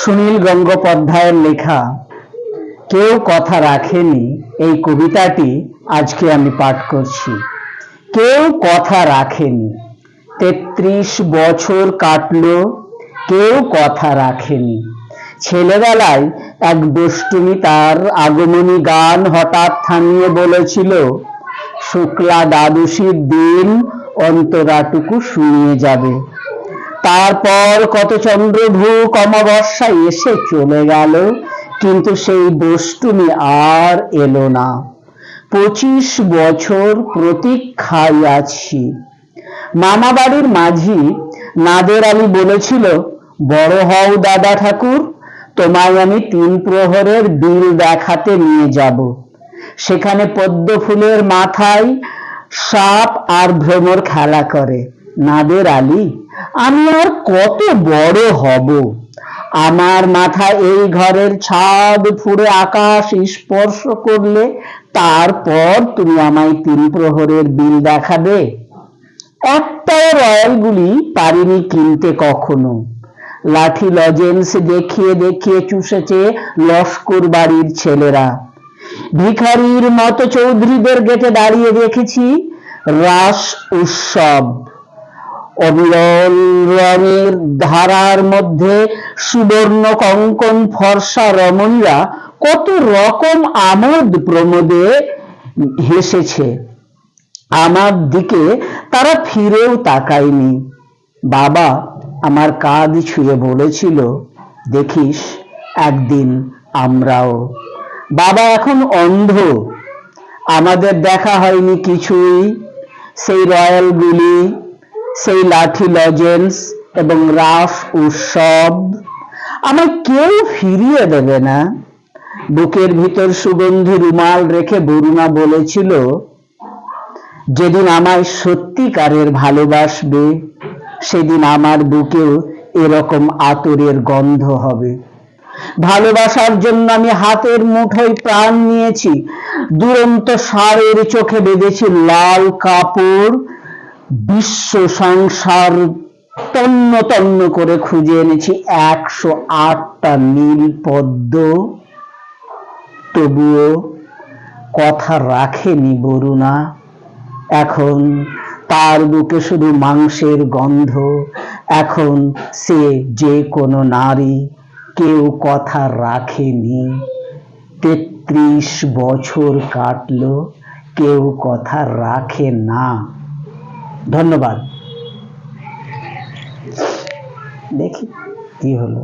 সুনীল গঙ্গোপাধ্যায়ের লেখা, কেউ কথা রাখেনি এই কবিতাটি আজকে আমি পাঠ করছি। কেউ কথা রাখেনি, তেত্রিশ বছর কাটলো, কেউ কথা রাখেনি। ছেলেবেলায় এক দুষ্টুমি তার আগমনী গান হঠাৎ থামিয়ে বলেছিল, শুক্লা দ্বাদশীর দিন অন্তরাটুকু শুনিয়ে যাবে। তারপর কত চন্দ্রভূক অমাবস্যা এসে চলে গেল, কিন্তু সেই দুষ্টুমি আর এলো না। পঁচিশ বছর প্রতীক্ষায় আছি। মামা বাড়ির মাঝি নাদের আলী বলেছিল, বড় হও দাদা ঠাকুর, তোমায় আমি তিন প্রহরের বিল দেখাতে নিয়ে যাব। সেখানে পদ্ম ফুলের মাথায় সাপ আর ভ্রমর খেলা করে। নাদের আলী আমি আর কত বড় হব? আমার মাথা এই ঘরের ছাদ ফুড়ে আকাশ স্পর্শ করলে তারপর তুমি আমায় তিন প্রহরের বিল দেখাবে। একটাও রয়্যালগুলি পারিনি কিনতে কখনো। লাঠি লজেন্স দেখিয়ে দেখিয়ে চুষেছে লস্কর বাড়ির ছেলেরা। ভিখারির মতো চৌধুরীদের গেটে দাঁড়িয়ে দেখেছি রাস উৎসব। অবিরল রঙের ধারার মধ্যে সুবর্ণ কঙ্কন ফর্সা রমণীরা কত রকম আমোদ প্রমোদে হেসেছে। আমার দিকে তারা ফিরেও তাকায়নি। বাবা, আমার কাঁধ ছুঁয়ে বলেছিল, দেখিস, একদিন আমরাও। বাবা এখন অন্ধ। আমাদের দেখা হয়নি কিছুই। সেই রয়্যালগুলি সেই লাঠি লজেন্স এবং রাস উৎসব আমায় কেউ ফিরিয়ে দেবে না। বুকের ভিতর সুগন্ধি রুমাল রেখে বরুণা বলেছিল, যেদিন আমায় সত্যিকারের ভালোবাসবে, সেদিন আমার বুকেও এরকম আতরের গন্ধ হবে। ভালোবাসার জন্য আমি হাতের মুঠোয় প্রাণ নিয়েছি। দুরন্ত সারের চোখে বেঁধেছি লাল কাপড় বিশ্ব সংসার তন্ন তন্ন করে খুঁজে এনেছি একশো আটটা নীল পদ্ম। তবুও কথা রাখেনি বরুণা। এখন তার বুকে শুধু মাংসের গন্ধ। এখন সে যে কোনো নারী, কেউ কথা রাখেনি। তেত্রিশ বছর কাটলো, কেউ কথা রাখে না। ধন্যবাদ। দেখি কি হলো।